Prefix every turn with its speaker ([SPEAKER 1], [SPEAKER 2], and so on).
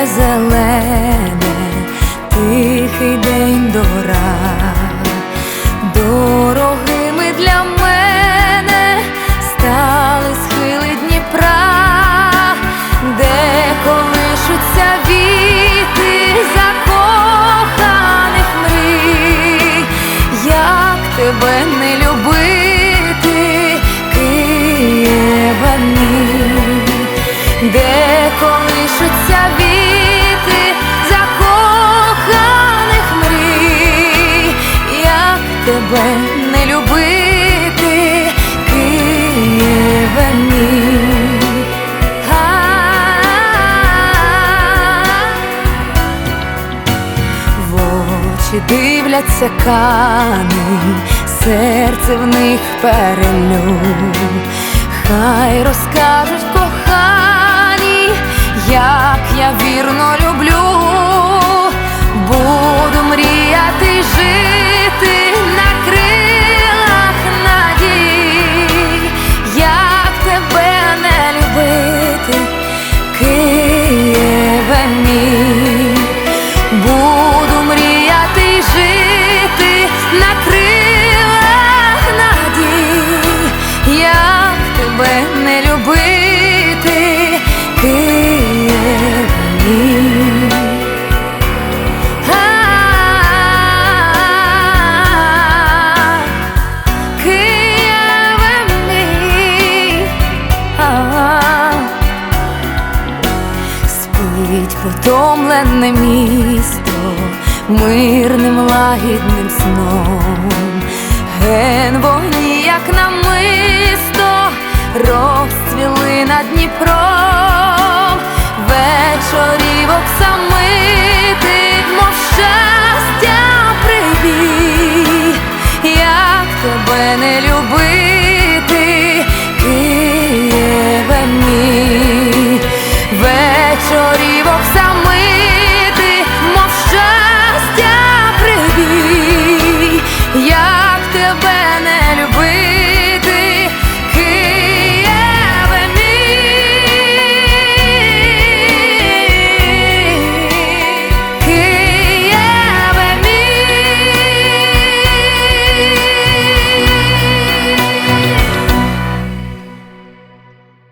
[SPEAKER 1] море зелене, тихий день дора, дорогими для мене стали схили Дніпра, де колишуться віти закоханих мрій, як тебе не любити, Києва ні. Де колишуться віти. Тебе не любити, Києве мій. В очі дивляться кани, серце в них перелюб. Хай розкажуть кохані, як я вірно люблю, тебе не любити, Києве мій. А. А, потомлене місто мирним лагідним сном, ген вогні, як намисто, розцвіли над Дніпром, вечорівок самитих, мов щастя прибій, як тебе не любити, Києве мій. Вечорівок самитих